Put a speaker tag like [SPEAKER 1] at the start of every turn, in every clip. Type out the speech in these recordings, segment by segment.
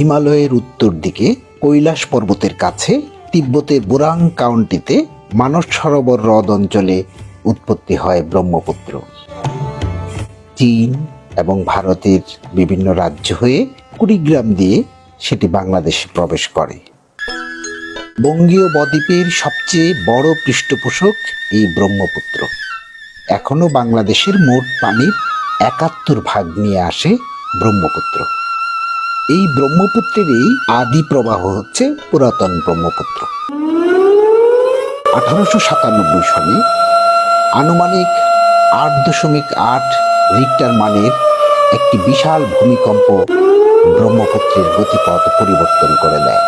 [SPEAKER 1] হিমালয়ের উত্তর দিকে কৈলাস পর্বতের কাছে তিব্বতের বুরাং কাউন্টিতে মানস সরোবর হ্রদ অঞ্চলে উৎপত্তি হয় ব্রহ্মপুত্র। চীন এবং ভারতের বিভিন্ন রাজ্য হয়ে কুড়িগ্রাম দিয়ে সেটি বাংলাদেশে প্রবেশ করে। বঙ্গীয় বদ্বীপের সবচেয়ে বড় পৃষ্ঠপোষক এই ব্রহ্মপুত্র। এখনও বাংলাদেশের মোট পানির একাত্তর ভাগ নিয়ে আসে ব্রহ্মপুত্র। এই ব্রহ্মপুত্রেরই আদি প্রবাহ হচ্ছে পুরাতন ব্রহ্মপুত্র। আঠারোশো সাতানব্বই সনে আনুমানিক আট দশমিক আট রিক্টার মানের একটি বিশাল ভূমিকম্প ব্রহ্মপুত্রের গতিপথ পরিবর্তন করে দেয়।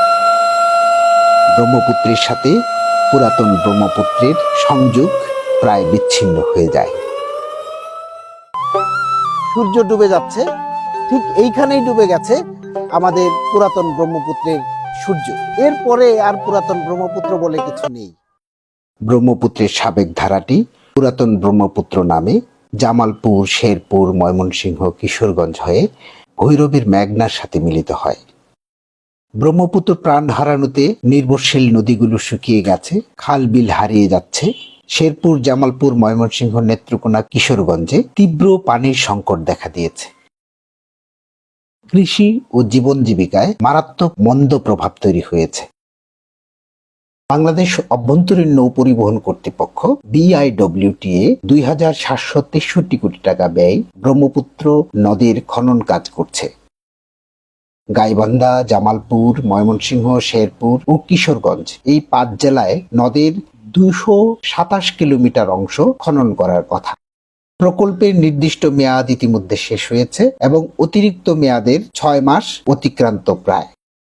[SPEAKER 1] ব্রহ্মপুত্রের সাথে পুরাতন ব্রহ্মপুত্রের সংযোগ প্রায় বিচ্ছিন্ন হয়ে যায়। সূর্য ডুবে যাচ্ছে, ঠিক এইখানেই ডুবে গেছে আমাদের পুরাতন ব্রহ্মপুত্রের সূর্য। এরপরে আর পুরাতন ব্রহ্মপুত্র বলে কিছু নেই। ব্রহ্মপুত্রের সাবেক ধারাটি পুরাতন ব্রহ্মপুত্র নামে জামালপুর, শেরপুর, ময়মনসিংহ, কিশোরগঞ্জ হয়ে ভৈরবের মেঘনার সাথে মিলিত হয়। ব্রহ্মপুত্র প্রাণ হারানোতে নির্ভরশীল নদীগুলো শুকিয়ে গেছে খাল বিল হারিয়ে যাচ্ছে। শেরপুর, জামালপুর, ময়মনসিংহ নেত্রকোনা, কিশোরগঞ্জে তীব্র পানির সংকট দেখা দিয়েছে। কৃষি ও জীবন জীবিকায় মারাত্মক মন্দ প্রভাব তৈরি হয়েছে। বাংলাদেশ অভ্যন্তরীণ নৌ পরিবহন কর্তৃপক্ষ বিআইডব্লিউটিএ দুই হাজার সাতশো তেষট্টি কোটি টাকা ব্যয় ব্রহ্মপুত্র নদীর খনন কাজ করছে। গাইবান্ধা, জামালপুর, ময়মনসিংহ, শেরপুর ও কিশোরগঞ্জ এই পাঁচ জেলায় নদীর দুশো সাতাশ কিলোমিটার অংশ খনন করার কথা। প্রকল্পের নির্দিষ্ট মেয়াদ ইতিমধ্যে শেষ হয়েছে এবং অতিরিক্ত মেয়াদের ছয় মাস অতিক্রান্ত প্রায়।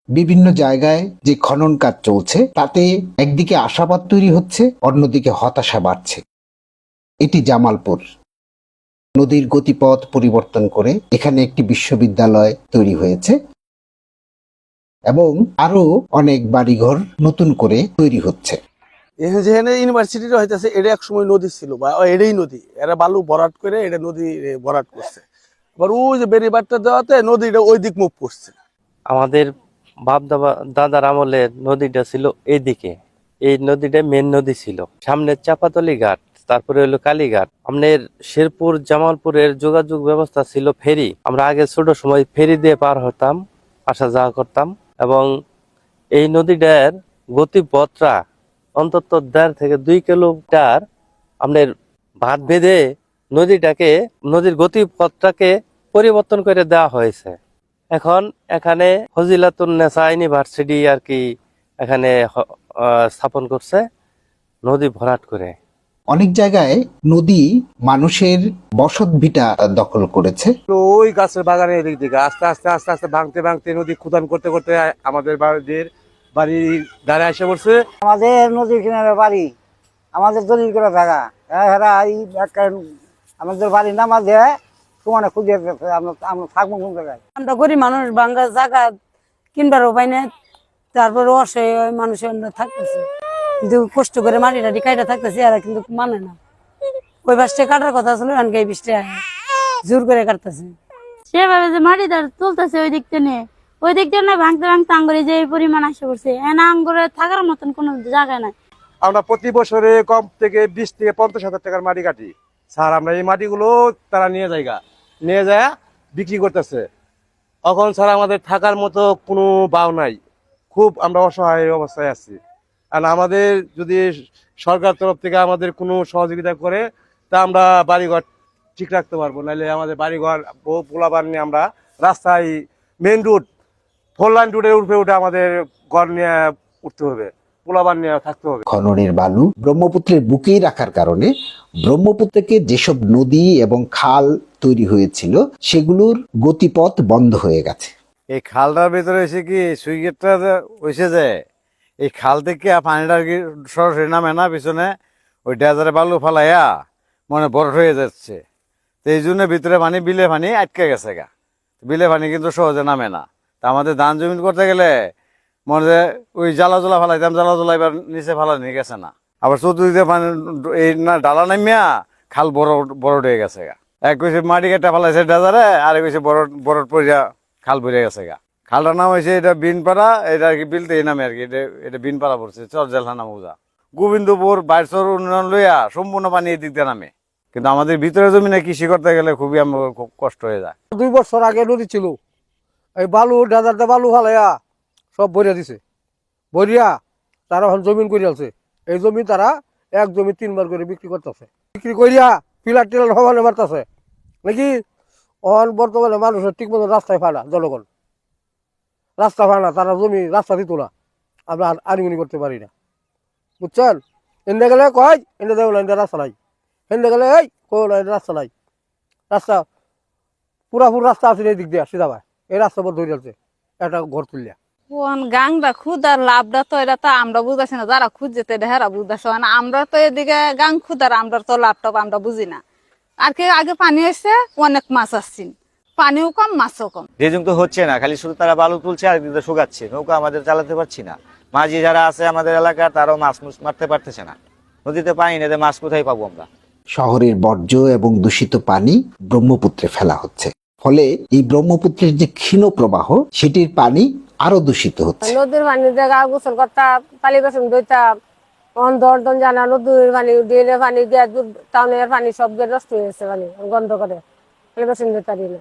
[SPEAKER 1] বিভিন্ন জায়গায় যে খনন কাজ চলছে, তাতে একদিকে আশাবাদ তৈরি হচ্ছে, অন্যদিকে হতাশা বাড়ছে। এটি জামালপুর। নদীর গতিপথ পরিবর্তন করে এখানে একটি বিশ্ববিদ্যালয় তৈরি হয়েছে এবং আরও অনেক বাড়িঘর নতুন করে তৈরি হচ্ছে।
[SPEAKER 2] যেখানে ইউনিভার্সিটিটা হইতেছে এটা এক সময় নদী ছিল, বা এটাই নদী। এরা বালু ভরাট করে এটা নদী ভরাট করছে। এবার ওই যে বেরিবারটা দেওয়াতে নদীটা ওই দিক মুভ করছে।
[SPEAKER 3] আমাদের বাপ দাদার আমলে নদীটা ছিল এইদিকে এই নদীটা মেন নদী ছিল। সামনে চাপাতলি ঘাট, তারপরে হলো কালীঘাট। আমাদের শেরপুর, জামালপুরের যোগাযোগ ব্যবস্থা ছিল ফেরি। আমরা আগে ছোট সময় ফেরি দিয়ে পার হতাম, আসা যাওয়া করতাম। এবং এই নদীটার গতিপথটা অন্তত দেড় থেকে দুই কিলোমিটার আপনার বাঁধ বেঁধে নদীটাকে নদীর গতিপথটাকে পরিবর্তন করে দেওয়া হয়েছে। এখন এখানে ফজিলাতুন নেসা ইউনিভার্সিটি আর কি এখানে আহ, স্থাপন করছে নদী ভরাট করে।
[SPEAKER 1] অনেক জায়গায় নদী মানুষের বসত ভিটা দখল করেছে।
[SPEAKER 2] তো ওই গাছের বাগানের এদিক দিকে আস্তে আস্তে আস্তে আস্তে ভাঙতে ভাঙতে নদী খুদান করতে করতে আমাদের বাড়ির বাড়ির ধারে এসে পড়ছে।
[SPEAKER 4] আমাদের নদীর কিনারে বাড়ি। আমাদের দলিল করে থাকা এই আমাদের বাড়ি নামা দেয় সমানে খুঁজে দিতেছে, আমরা আমরা থাকব কোন জায়গায়?
[SPEAKER 5] আমরা গরিব মানুষ বাঙ্গা জায়গা কিনবার উপায় নেই তারপরে অসহায় মানুষের অন্য থাকতেছে। কিন্তু কষ্ট করে মাটি টাটি কাইটা থাকতেছে এরা কিন্তু মানে না। ওই বাসটা কাটার কথা ছিল এই বৃষ্টি জোর করে কাটতেছে।
[SPEAKER 6] সেভাবে যে মাটি দাঁড় তুলতেছে ওই দিক থেকে। ওই দিক থেকে ভাঙতে ভাঙতে আঙ্গুরে যে পরিমাণ আসে পড়ছে এনে আঙ্গুরে থাকার মতন কোনো জায়গা নাই।
[SPEAKER 2] আমরা প্রতি বছরে কম থেকে বিশ থেকে পঞ্চাশ হাজার টাকার মাটি কাটি। স্যার, আমরা এই মাটিগুলো তারা নিয়ে যায়গা নিয়ে যায়, বিক্রি করতেছে। এখন স্যার, আমাদের থাকার মতো কোনো বাও নাই। খুব আমরা অসহায় অবস্থায় আছি। আর আমাদের যদি সরকার তরফ থেকে আমাদের কোনো সহযোগিতা করে, তা আমরা বাড়িঘর ঠিক রাখতে পারব। নাহলে আমাদের বাড়িঘর বহু পোলাবার নিয়ে আমরা রাস্তায় মেন রুট ফোর লাইন রুটের উপরে উঠে আমাদের ঘর নিয়ে উঠতে হবে পোলাবার নিয়ে থাকতে হবে।
[SPEAKER 1] খননের বালু ব্রহ্মপুত্রের বুকেই রাখার কারণে ব্রহ্মপুত্রকে যেসব নদী এবং খাল তৈরি হয়েছিল সেগুলোর গতিপথ বন্ধ হয়ে গেছে।
[SPEAKER 7] এই খালটার ভিতরে এসে কি সুইগেটটা হয়েছে যে এই খাল থেকে পানিটা কি সরাসরি নামে না পিছনে ওই ডেজারে বালু ফালাইয়া মনে বরফ হয়ে যাচ্ছে। তো এই জন্য ভিতরে পানি বিলে পানি আটকে গেছে গা। বিলে পানি কিন্তু সহজে নামে না। তা আমাদের ধান জমি করতে গেলে মনে হয় ওই জ্বালা জলা ফালাইতাম, জ্বালা জলা এবার নিচে ফালা নিয়ে গেছে না। আবার চতুর্দিকে পানি এই না ডালা নামিয়া খাল বড় বড় হয়ে গেছে গা। এক কইছে, মাটি কেটে ফালাইছে ডেজারে আর কইছে, বড় বড় পড়িয়া খাল ভরে গেছে গা। খালটার নাম হয়েছে এটা বিনপাড়া, এটা আর কি বিলতে এই নামে আর কি, এটা এটা বিনপাড়া পড়ছে, চর জেলখানা মৌজা। গোবিন্দপুর বাইরসর উন্নয়ন লইয়া সম্পূর্ণ পানি এই দিক দিয়ে নামে। কিন্তু আমাদের ভিতরে জমিনে কৃষি করতে গেলে খুবই আমার খুব কষ্ট হয়ে যায়।
[SPEAKER 8] দুই বছর আগে নদী ছিল। এই বালু ডাজারটা বালু ফালাইয়া সব ভরিয়া দিছে। ভরিয়া তারা এখন জমিন করে আছে এই জমি তারা এক জমি তিনবার করে বিক্রি করতেছে। বিক্রি করিয়া পিলার টিলার সমানে মারতেছে। নাকি? অন বর্তমানে মানুষের ঠিক মতো রাস্তায় ফানা জনগণ। রাস্তা ফানা তারা জমি রাস্তা দিত না। আমরা আর আনিমনি করতে পারি না। বুঝছেন? এনে গেলে কয়, এনে দেবো না রাস্তা নাই। এনে গেলে এই, কয় না রাস্তা নাই। রাস্তা পুরাপুর রাস্তা আছে এই দিক দিয়ে, সিধা ভাই এই রাস্তা পর ধরে আছে। একটা ঘর
[SPEAKER 9] কোন গাংটা খুদার লাভটা তো এটা তো আমরা বুঝাচ্ছি না। যারা খুঁজছে তো এটা হেরা বুঝতেছে না। আমরা তো এদিকে গাং খুদার আমরা তো লাভটা আমরা বুঝি না। আর কি আগে পানি এসছে অনেক মাছ আসছেন পানিও কম মাছও কম।
[SPEAKER 10] রেজুং তো হচ্ছে না। খালি শুধু তারা বালু তুলছে আর দিকে শুকাচ্ছে। নৌকা আমাদের চালাতে পারছি না। মাঝি যারা আছে আমাদের এলাকার তারাও মাছ মুছ মারতে পারতেছে না। নদীতে পানি নেই মাছ কোথায় পাবো আমরা?
[SPEAKER 1] শহরের বর্জ্য এবং দূষিত পানি ব্রহ্মপুত্রে ফেলা হচ্ছে। ফলে এই ব্রহ্মপুত্রের যে ক্ষীণ প্রবাহ সেটির পানি আরও দূষিত হচ্ছে।
[SPEAKER 5] নদীর পানি জায়গা গোসল করতাম পালি ধুইতাম অন্ধ অর্ধন জানা নদীর পানি দিলে পানি দিয়ে টাউনের পানি সব দিয়ে নষ্ট হয়ে গেছে পানি গন্ধ করে। পালি বাসন ধুইতারি না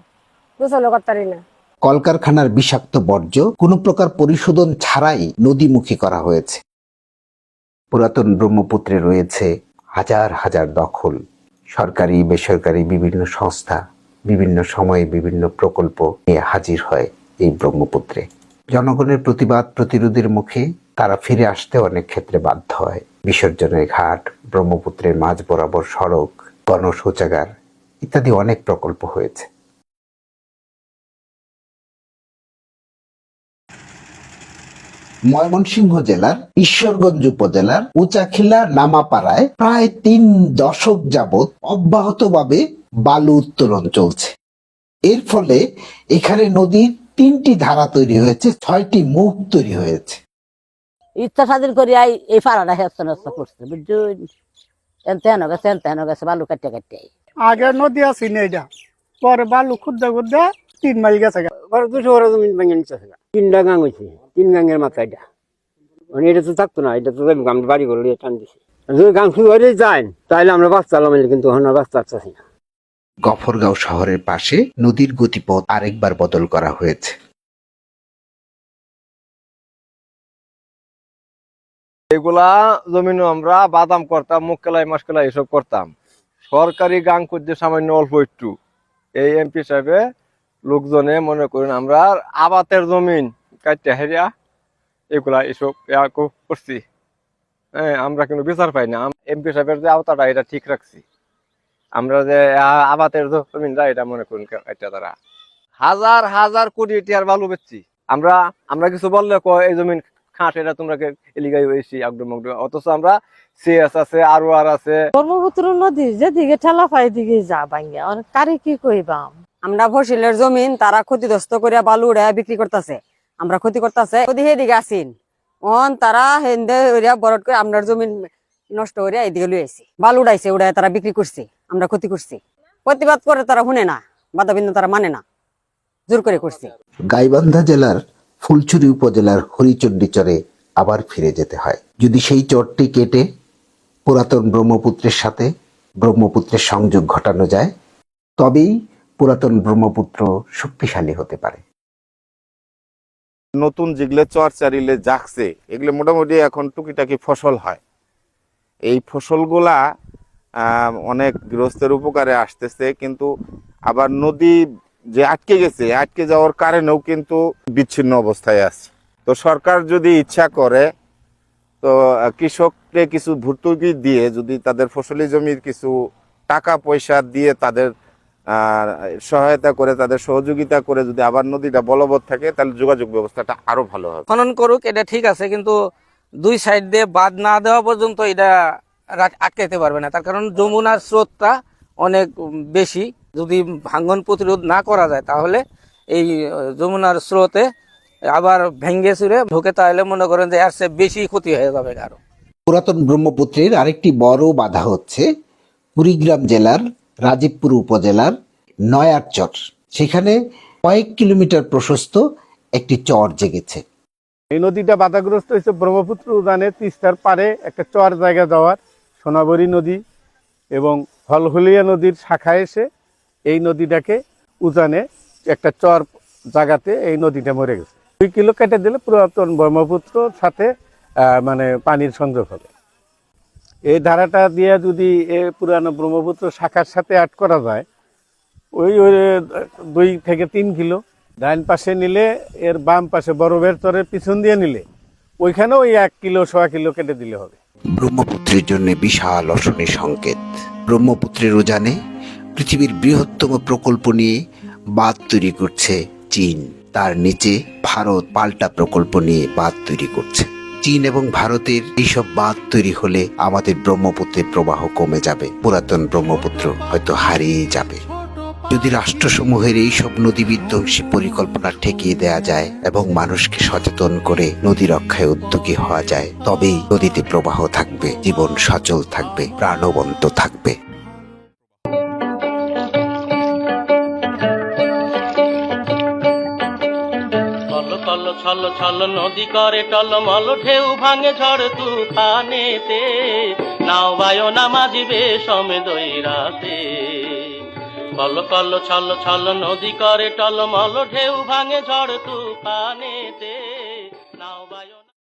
[SPEAKER 5] গোসলও করতারি না।
[SPEAKER 1] কলকারখানার বিষাক্ত বর্জ্য কোনো প্রকার পরিশোধন ছাড়াই নদীমুখী করা হয়েছে। পুরাতন ব্রহ্মপুত্রে রয়েছে হাজার হাজার দখল সরকারি বেসরকারি বিভিন্ন সংস্থা। বিভিন্ন সময়ে বিভিন্ন প্রকল্প নিয়ে হাজির হয় এই ব্রহ্মপুত্রে। জনগণের প্রতিবাদ প্রতিরোধের মুখে তারা ফিরে আসতে অনেক ক্ষেত্রে বাধ্য হয়। বিসর্জনের ঘাট, ব্রহ্মপুত্রের মাঝ বরাবর সড়ক, গণশৌচাগার ইত্যাদি অনেক প্রকল্প হয়েছে। ময়মনসিংহ জেলার, ঈশ্বরগঞ্জ উপজেলার, উচাখিলা নামাপাড়ায় প্রায় তিন দশক যাবৎ অব্যাহতভাবে বালু উত্তোলন চলছে। এর ফলে এখানে নদীর তিনটি ধারা তৈরি হয়েছে ছয়টি মুখ তৈরি হয়েছে।
[SPEAKER 5] ইচ্ছা স্বাধীন করি আই এই পাড়াটা হেস্ত নষ্ট করছে বুঝছেন এনতে হেন গেছে এনতে হেন গেছে বালু কাটতে কাটতে
[SPEAKER 8] আগে নদী আছে না এটা পরে বালু খুদ্দা খুদ্দা তিন মাইল গেছে
[SPEAKER 4] ঘরে দুশো ঘরে জমি ভেঙে নিচ্ছে তিনটা গাং হয়েছে তিন গাঙের মাথা এটা মানে এটা তো থাকতো না এটা তো আমরা বাড়ি করে টান দিছি। যদি গাং শুরু হয়ে যায় তাহলে আমরা বাঁচতে আলাম কিন্তু আর বাঁচতে পারছি না।
[SPEAKER 1] গফরগাঁও শহরের পাশে নদীর গতিপথ আরেকবার বদল করা হয়েছে।
[SPEAKER 11] এগুলা জমিনও আমরা বাদাম করতাম মুখকেলাই মাসকেলাই এসব করতাম। সরকারি গাং করতে সামান্য অল্প একটু। এই এমপি সাহেবে লোকজনে মনে করেন আমরা আবাতের জমিন কাটতে হেরিয়া, এগুলা এসব করছি। হ্যাঁ আমরা কিন্তু বিচার পাই না। এমপি সাহেবের যে আওতাটা, এটা ঠিক রাখছি। আমরা যে আবাতের জমিনটা এটা মনে করেন এটা তারা। হাজার হাজার কোটি টিয়ার বালু বেচছি। আমরা আমরা কিছু বললে কয় এই জমিন খাট এটা তোমরা এলিগাই হয়েছি একদম অথচ আমরা সিএস আছে আরও আর আছে।
[SPEAKER 9] ব্রহ্মপুত্র নদী যেদিকে ঠেলা পাই দিকে যা ভাঙ্গা। কারে কি কইবাম?
[SPEAKER 5] আমরা ফসলের জমিন তারা ক্ষতিগ্রস্ত করিয়া বালু উড়াইয়া বিক্রি করতেছে। আমরা ক্ষতি করতেছে যদি সেদিকে আসিন অন তারা হেন্দে উড়িয়া বরট করে আপনার জমিন নষ্ট করিয়া এদিকে লই আইছি। বালু উড়াইছে উড়াই তারা বিক্রি করছে। আমরা ক্ষতি করছি। প্রতিবাদ করে তারা শুনে না বাধা বিন্দু তারা মানে না। জোর করে করছে।
[SPEAKER 1] গাইবান্ধা জেলার ফুলছড়ি উপজেলার হরিচণ্ডীচরে আবার ফিরে যেতে হয়। যদি সেই চরটি কেটে পুরাতন ব্রহ্মপুত্রের সাথে ব্রহ্মপুত্রের সংযোগ ঘটানো যায় তবেই পুরাতন ব্রহ্মপুত্র শক্তিশালী হতে পারে।
[SPEAKER 12] নতুন যেগুলো চর চারিলে জাগছে এগুলো মোটামুটি এখন টুকিটাকি ফসল হয়। এই ফসলগুলা অনেক গৃহস্থের উপকারে আসতেছে, কিন্তু আবার নদী যে আটকে গেছে, আটকে যাওয়ার কারণেও কিন্তু বিচ্ছিন্ন অবস্থায় আছে। তো সরকার যদি ইচ্ছা করে, তো কৃষককে কিছু ভর্তুকি দিয়ে যদি তাদের ফসলি জমির কিছু টাকা পয়সা দিয়ে তাদের সহায়তা করে, তাদের সহযোগিতা করে যদি আবার নদীটা বলবৎ থাকে, তাহলে যোগাযোগ ব্যবস্থাটা আরও ভালো হবে।
[SPEAKER 8] খনন করুক, এটা ঠিক আছে, কিন্তু দুই সাইড দিয়ে বাদ না দেওয়া পর্যন্ত এটা আটকাইতে পারবে না। তার কারণ যমুনার স্রোতটা অনেক বেশি। যদি ভাঙ্গন প্রতিরোধ না করা যায় তাহলে এই যমুনার স্রোতে আবার ভেঙ্গে চুরে ঢুকে তাহলে মনে করেন যে এর চেয়ে বেশি ক্ষতি হয়ে যাবে আরও
[SPEAKER 1] পুরাতন ব্রহ্মপুত্রের আরেকটি বড় বাধা হচ্ছে কুড়িগ্রাম জেলার রাজীবপুর উপজেলার নয়ার চর সেখানে কয়েক কিলোমিটার প্রশস্ত একটি চর জেগেছে।
[SPEAKER 13] এই নদীটা বাধাগ্রস্ত হয়েছে ব্রহ্মপুত্র উদানে তিস্তার পারে একটা চর জায়গা যাওয়ার। সোনাবরী নদী এবং হলহলিয়া নদীর শাখা এসে এই নদীটাকে উজানে একটা চর জায়গাতে এই নদীটা মরে গেছে। দুই কিলো কেটে দিলে পুরাতন ব্রহ্মপুত্রর সাথে মানে পানির সংযোগ হবে। এই ধারাটা দিয়ে যদি এ পুরানো ব্রহ্মপুত্র শাখার সাথে অ্যাড করা যায়, ওই ওই, দুই থেকে তিন কিলো। ডাইন পাশে নিলে, এর বাম পাশে বরফের চরের পিছন দিয়ে নিলে, ওইখানেও ওই এক কিলো, সোয়া কিলো কেটে দিলে হবে।
[SPEAKER 1] ব্রহ্মপুত্রের জন্য বিশাল অশনি সংকেত। ব্রহ্মপুত্রের উজানে পৃথিবীর বৃহত্তম প্রকল্প নিয়ে বাঁধ তৈরি করছে চীন। তার নিচে ভারত পাল্টা প্রকল্প নিয়ে বাঁধ তৈরি করছে। চীন এবং ভারতের এইসব বাঁধ তৈরি হলে আমাদের ব্রহ্মপুত্রের প্রবাহ কমে যাবে। পুরাতন ব্রহ্মপুত্র হয়তো হারিয়ে যাবে। যদি রাষ্ট্রসমূহের এই সব নদী বিধ্বংসী পরিকল্পনা ঠেকিয়ে দেয়া যায় এবং মানুষকে সচেতন করে নদী রক্ষায় উদ্যোগী হওয়া যায়, তবেই নদীতে প্রবাহ থাকবে, জীবন সচল থাকবে, প্রাণবন্ত থাকবে।
[SPEAKER 3] ছল ছল নদী করে টলমল, ঢেউ ভাঙে ঝড় তুফানেতে। নাও বায়ো না মাঝিবে সমে দৈরাতে কল কল ছল ছল নদী করে টলমল ঢেউ ভাঙে ঝড় তুফানেতে।